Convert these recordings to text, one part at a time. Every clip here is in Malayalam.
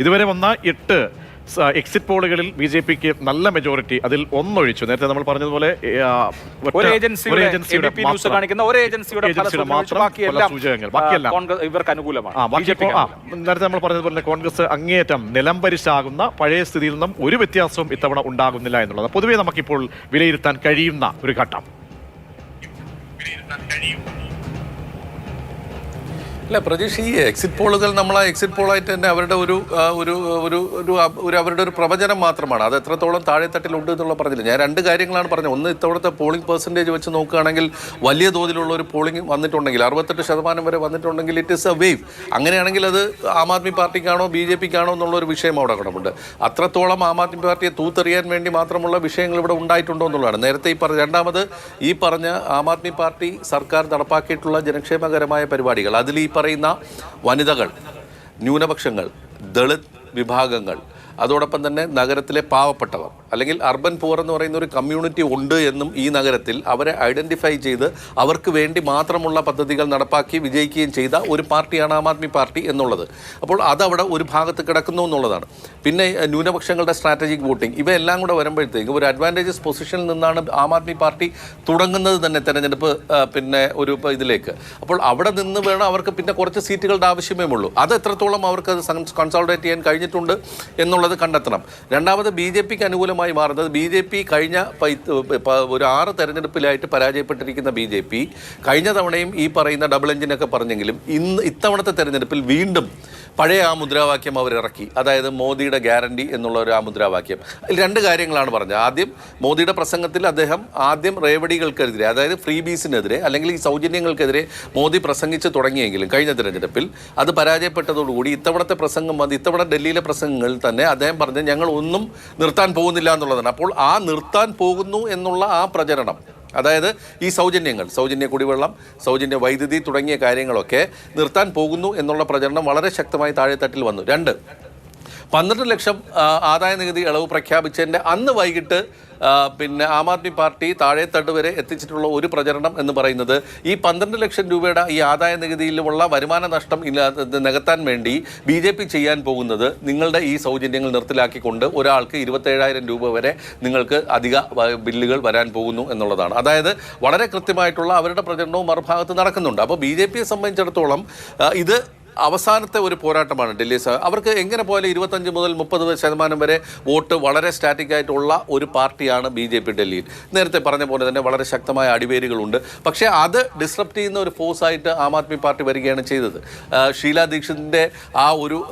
ഇതുവരെ വന്ന എട്ട് എക്സിറ്റ് പോളുകളിൽ ബി ജെ പിക്ക് നല്ല മെജോറിറ്റി അതിൽ ഒന്നൊഴിച്ചു നേരത്തെ നമ്മൾ പറഞ്ഞതുപോലെ ഒരു ഏജൻസിയുടെ കാണിക്കുന്ന ഒരു ഏജൻസിയുടെ മാത്രം സൂചകങ്ങൾ. ബാക്കിയെല്ലാം. ഇവർക്ക് അനുകൂലമാണ്. നേരത്തെ നമ്മൾ പറഞ്ഞതുപോലെ കോൺഗ്രസ് അങ്ങേയറ്റം നിലംപരിശാകുന്ന പഴയ സ്ഥിതിയിൽ നിന്നും ഒരു വ്യത്യാസവും ഇത്തവണ ഉണ്ടാകുന്നില്ല എന്നുള്ളത് പൊതുവേ നമുക്കിപ്പോൾ വിലയിരുത്താൻ കഴിയുന്ന ഒരു ഘട്ടം അല്ല പ്രതീക്ഷ ഈ എക്സിറ്റ് പോളുകൾ നമ്മൾ ആ എക്സിറ്റ് പോളായിട്ട് തന്നെ അവരുടെ ഒരു ഒരു ഒരു ഒരു അവരുടെ ഒരു പ്രവചനം മാത്രമാണ്. അത് എത്രത്തോളം താഴെത്തട്ടിലുണ്ട് എന്നുള്ള പറഞ്ഞില്ല. ഞാൻ രണ്ട് കാര്യങ്ങളാണ് പറഞ്ഞത്. ഒന്ന് ഇത്തവണത്തെ പോളിംഗ് പെർസെന്റേജ് വെച്ച് നോക്കുകയാണെങ്കിൽ വലിയ തോതിലുള്ള ഒരു പോളിംഗ് വന്നിട്ടുണ്ടെങ്കിൽ അറുപത്തെട്ട് ശതമാനം വരെ വന്നിട്ടുണ്ടെങ്കിൽ ഇറ്റ് ഇസ് എ വേവ് അങ്ങനെയാണെങ്കിൽ അത് ആം ആദ്മി പാർട്ടിക്കാണോ ബി ജെ പിക്കാണോ എന്നുള്ള ഒരു വിഷയം അവിടെ കിടപ്പുണ്ട്. അത്രത്തോളം ആം ആദ്മി പാർട്ടിയെ തൂത്തെറിയാൻ വേണ്ടി മാത്രമുള്ള വിഷയങ്ങൾ ഇവിടെ ഉണ്ടായിട്ടുണ്ടോ എന്നുള്ളതാണ്. നേരത്തെ ഈ പറഞ്ഞ രണ്ടാമത് ഈ പറഞ്ഞ ആം ആദ്മി പാർട്ടി സർക്കാർ നടപ്പാക്കിയിട്ടുള്ള ജനക്ഷേമകരമായ പരിപാടികൾ അതിൽ ഈ പറയുന്ന വനിതകൾ ന്യൂനപക്ഷങ്ങൾ ദളിത് വിഭാഗങ്ങൾ അതോടൊപ്പം തന്നെ നഗരത്തിലെ പാവപ്പെട്ടവർ. അല്ലെങ്കിൽ അർബൻ പൂർ എന്ന് പറയുന്ന ഒരു കമ്മ്യൂണിറ്റി ഉണ്ട് എന്നും ഈ നഗരത്തിൽ അവരെ ഐഡന്റിഫൈ ചെയ്ത് അവർക്ക് വേണ്ടി മാത്രമുള്ള പദ്ധതികൾ നടപ്പാക്കി വിജയിക്കുകയും ചെയ്ത ഒരു പാർട്ടിയാണ് ആം ആദ്മി പാർട്ടി എന്നുള്ളത്. അപ്പോൾ അതവിടെ ഒരു ഭാഗത്ത് കിടക്കുന്നു എന്നുള്ളതാണ്. പിന്നെ ന്യൂനപക്ഷങ്ങളുടെ സ്ട്രാറ്റജിക് വോട്ടിംഗ് ഇവയെല്ലാം കൂടെ വരുമ്പോഴത്തേക്ക് ഒരു അഡ്വാന്റേജസ് പൊസിഷനിൽ നിന്നാണ് ആം ആദ്മി പാർട്ടി തുടങ്ങുന്നത് തന്നെ തെരഞ്ഞെടുപ്പ് പിന്നെ ഒരു ഇതിലേക്ക്. അപ്പോൾ അവിടെ നിന്ന് വേണം അവർക്ക് പിന്നെ കുറച്ച് സീറ്റുകളുടെ ആവശ്യമേ ഉള്ളൂ. അത് എത്രത്തോളം അവർക്ക് അത് കൺസോൾട്ടേറ്റ് ചെയ്യാൻ കഴിഞ്ഞിട്ടുണ്ട് എന്നുള്ളത് കണ്ടെത്തണം. രണ്ടാമത് ബി ജെ പിക്ക് അനുകൂലമായി മാറുന്നത് ബി ജെ പി കഴിഞ്ഞ ഒരു ആറ് തെരഞ്ഞെടുപ്പിലായിട്ട് പരാജയപ്പെട്ടിരിക്കുന്ന ബി ജെ പി. കഴിഞ്ഞ തവണയും ഈ പറയുന്ന ഡബിൾ എഞ്ചിനൊക്കെ പറഞ്ഞെങ്കിലും ഇന്ന് ഇത്തവണത്തെ തെരഞ്ഞെടുപ്പിൽ വീണ്ടും പഴയ ആ മുദ്രാവാക്യം അവർ ഇറക്കി. അതായത് മോദിയുടെ ഗ്യാരണ്ടി എന്നുള്ള ഒരു ആ മുദ്രാവാക്യം. അതിൽ രണ്ട് കാര്യങ്ങളാണ് പറഞ്ഞത്. ആദ്യം മോദിയുടെ പ്രസംഗത്തിൽ അദ്ദേഹം ആദ്യം റേവടികൾക്കെതിരെ അതായത് ഫ്രീ ബീസിനെതിരെ അല്ലെങ്കിൽ ഈ സൗജന്യങ്ങൾക്കെതിരെ മോദി പ്രസംഗിച്ച് തുടങ്ങിയെങ്കിലും കഴിഞ്ഞ തിരഞ്ഞെടുപ്പിൽ അത് പരാജയപ്പെട്ടതോടുകൂടി ഇത്തവണത്തെ പ്രസംഗം അത് ഇത്തവണ ഡൽഹിയിലെ പ്രസംഗങ്ങളിൽ തന്നെ അദ്ദേഹം പറഞ്ഞ് ഞങ്ങൾ ഒന്നും നിർത്താൻ പോകുന്നില്ല എന്നുള്ളതാണ്. അപ്പോൾ ആ നിർത്താൻ പോകുന്നു എന്നുള്ള ആ പ്രചരണം അതായത് ഈ സൗജന്യങ്ങൾ സൗജന്യ കുടിവെള്ളം സൗജന്യ വൈദ്യുതി തുടങ്ങിയ കാര്യങ്ങളൊക്കെ നിർത്താൻ പോകുന്നു എന്നുള്ള പ്രചരണം വളരെ ശക്തമായി താഴെത്തട്ടിൽ വന്നു. രണ്ട് പന്ത്രണ്ട് ലക്ഷം ആദായ നികുതി ഇളവ് പ്രഖ്യാപിച്ചതിന്റെ അന്ന് വൈകിട്ട് പിന്നെ ആം ആദ്മി പാർട്ടി താഴെത്തട്ട് വരെ എത്തിച്ചിട്ടുള്ള ഒരു പ്രചരണം എന്ന് പറയുന്നത് ഈ പന്ത്രണ്ട് ലക്ഷം രൂപയുടെ ഈ ആദായ നികുതിയിലുമുള്ള വരുമാന നഷ്ടം നികത്താൻ വേണ്ടി ബി ജെ പി ചെയ്യാൻ പോകുന്നത് നിങ്ങളുടെ ഈ സൗജന്യങ്ങൾ നിർത്തലാക്കിക്കൊണ്ട് ഒരാൾക്ക് ഇരുപത്തേഴായിരം രൂപ വരെ നിങ്ങൾക്ക് അധിക ബില്ലുകൾ വരാൻ പോകുന്നു എന്നുള്ളതാണ്. അതായത് വളരെ കൃത്യമായിട്ടുള്ള അവരുടെ പ്രചരണവും മറുഭാഗത്ത് നടക്കുന്നുണ്ട്. അപ്പോൾ ബി ജെ പിയെ സംബന്ധിച്ചിടത്തോളം ഇത് അവസാനത്തെ ഒരു പോരാട്ടമാണ് ഡൽഹി സ- അവർക്ക് എങ്ങനെ പോയാലും ഇരുപത്തഞ്ച് മുതൽ മുപ്പത് ശതമാനം വരെ വോട്ട് വളരെ സ്റ്റാറ്റിക് ആയിട്ടുള്ള ഒരു പാർട്ടിയാണ് ബി ജെ പി ഡൽഹിയിൽ. നേരത്തെ പറഞ്ഞ പോലെ തന്നെ വളരെ ശക്തമായ അടിവേരുകളുണ്ട്. പക്ഷേ അത് ഡിസ്റപ്റ്റ് ചെയ്യുന്ന ഒരു ഫോഴ്സ് ആയിട്ട് ആം ആദ്മി പാർട്ടി വരികയാണ് ചെയ്തത്. ഷീല ദീക്ഷിതിന്റെ ആ ഒരു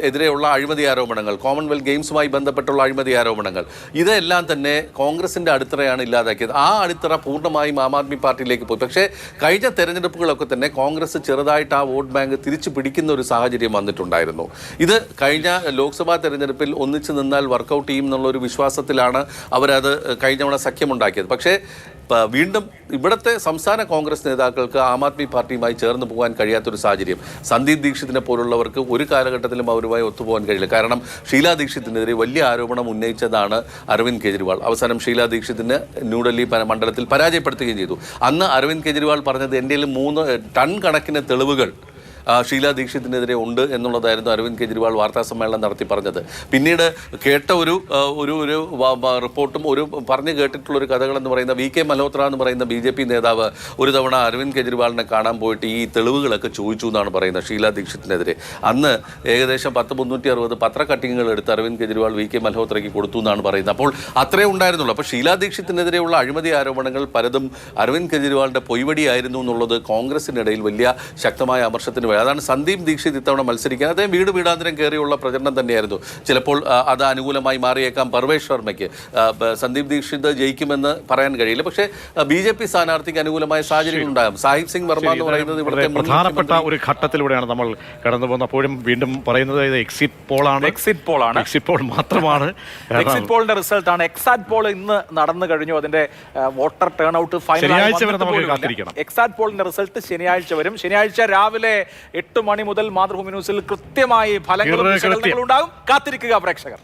എതിരെയുള്ള അഴിമതി ആരോപണങ്ങൾ കോമൺവെൽത്ത് ഗെയിംസുമായി ബന്ധപ്പെട്ടുള്ള അഴിമതി ആരോപണങ്ങൾ ഇതെല്ലാം തന്നെ കോൺഗ്രസിന്റെ അടിത്തറയാണ് ഇല്ലാതാക്കിയത്. ആ അടിത്തറ പൂർണമായും ആം ആദ്മി പാർട്ടിയിലേക്ക് പോയി. പക്ഷേ കഴിഞ്ഞ തെരഞ്ഞെടുപ്പുകളൊക്കെ തന്നെ കോൺഗ്രസ് ചെറുതായിട്ട് ആ വോട്ട് ബാങ്ക് തിരിച്ചു പിടിക്കുന്ന ഒരു സാഹചര്യം വന്നിട്ടുണ്ടായിരുന്നു. ഇത് കഴിഞ്ഞ ലോക്സഭാ തെരഞ്ഞെടുപ്പിൽ ഒന്നിച്ചു നിന്നാൽ വർക്കൗട്ട് ചെയ്യും എന്നുള്ള ഒരു വിശ്വാസത്തിലാണ് അവരത് കഴിഞ്ഞ തവണ സഖ്യമുണ്ടാക്കിയത്. പക്ഷേ വീണ്ടും ഇവിടുത്തെ സംസ്ഥാന കോൺഗ്രസ് നേതാക്കൾക്ക് ആം ആദ്മി പാർട്ടിയുമായി ചേർന്ന് പോകാൻ കഴിയാത്തൊരു സാഹചര്യം. സന്ദീപ് ദീക്ഷിതിനെ പോലുള്ളവർക്ക് ഒരു കാലഘട്ടത്തിലും അവരുമായി ഒത്തുപോകാൻ കഴിയില്ല. കാരണം ഷീലാ ദീക്ഷിത്തിനെതിരെ വലിയ ആരോപണം ഉന്നയിച്ചതാണ് അരവിന്ദ് കെജ്രിവാൾ. അവസാനം ഷീലാ ദീക്ഷിതിന് ന്യൂഡൽഹി മണ്ഡലത്തിൽ പരാജയപ്പെടുത്തുകയും ചെയ്തു. അന്ന് അരവിന്ദ് കെജ്രിവാൾ പറഞ്ഞത് എന്റെ മൂന്ന് ടൺ കണക്കിന് തെളിവുകൾ ഷീലാ ദീക്ഷിത്തിനെതിരെ ഉണ്ട് എന്നുള്ളതായിരുന്നു അരവിന്ദ് കെജ്രിവാൾ വാർത്താ സമ്മേളനം നടത്തി പറഞ്ഞത്. പിന്നീട് കേട്ട ഒരു ഒരു ഒരു റിപ്പോർട്ടും ഒരു പറഞ്ഞു കേട്ടിട്ടുള്ള ഒരു കഥകളെന്ന് പറയുന്ന വി കെ മൽഹോത്ര എന്ന് പറയുന്ന ബി ജെ പി നേതാവ് ഒരു തവണ അരവിന്ദ് കെജ്രിവാളിനെ കാണാൻ പോയിട്ട് ഈ തെളിവുകളൊക്കെ ചോദിച്ചു എന്നാണ് പറയുന്നത് ഷീലാ ദീക്ഷിത്തിനെതിരെ അന്ന് ഏകദേശം പത്ത് മുന്നൂറ്റി അറുപത് പത്ര കട്ടിങ്ങുകൾ എടുത്ത് അരവിന്ദ് കെജ്രിവാൾ വി കെ മൽഹോത്രയ്ക്ക് കൊടുത്തു എന്നാണ് പറയുന്നത്. അപ്പോൾ അത്രേ ഉണ്ടായിരുന്നുള്ളൂ. അപ്പോൾ ഷീലാ ദീക്ഷിത്തിനെതിരെയുള്ള അഴിമതി ആരോപണങ്ങൾ പലതും അരവിന്ദ് കെജ്രിവാളിന്റെ പൊയ്വടിയായിരുന്നു എന്നുള്ളത് കോൺഗ്രസിനിടയിൽ വലിയ ശക്തമായ അമർഷത്തിന് വഴി അതാണ് സന്ദീപ് ദീക്ഷിത് ഇത്തവണ മത്സരിക്കാൻ. അദ്ദേഹം വീട് വീടാന്തരം കയറിയുള്ള പ്രചരണം തന്നെയായിരുന്നു. ചിലപ്പോൾ അത് അനുകൂലമായി മാറിയേക്കാം പർവേഷ് ശർമ്മയ്ക്ക്. സന്ദീപ് ദീക്ഷിത് ജയിക്കുമെന്ന് പറയാൻ കഴിയില്ല. പക്ഷേ ബി ജെ പി സ്ഥാനാർത്ഥിക്ക് അനുകൂലമായ സാഹചര്യങ്ങൾ ഉണ്ടാകും. സാഹിബ് സിംഗ് വർമ്മ എന്ന് പറയുന്നത് ഇവിടുത്തെ പ്രധാനപ്പെട്ട ഒരു ഘട്ടത്തിലൂടെയാണ് നമ്മൾ കടന്നു പോകുന്നത്. അപ്പോഴും വീണ്ടും പറയുന്നത് ഇത് എക്സിറ്റ് പോളാണ് എക്സിറ്റ് പോൾ ആണ്. എക്സിറ്റ് പോൾ മാത്രമാണ്. എക്സിറ്റ് പോളിന്റെ റിസൾട്ട് ആണ്. എക്സാറ്റ് പോൾ ഇന്ന് നടന്നു കഴിഞ്ഞു. അതിന്റെ വോട്ടർ ടേൺ ഔട്ട് ഫൈനൽ നമുക്ക് കാത്തിരിക്കണം. എക്സാറ്റ് പോളിന്റെ റിസൾട്ട് ശനിയാഴ്ച വരും. ശനിയാഴ്ച രാവിലെ എട്ട് മണി മുതൽ മാതൃഭൂമി ന്യൂസിൽ കൃത്യമായി ഫലങ്ങളും വിശകലനങ്ങളും ഉണ്ടാകും. കാത്തിരിക്കുക പ്രേക്ഷകർ.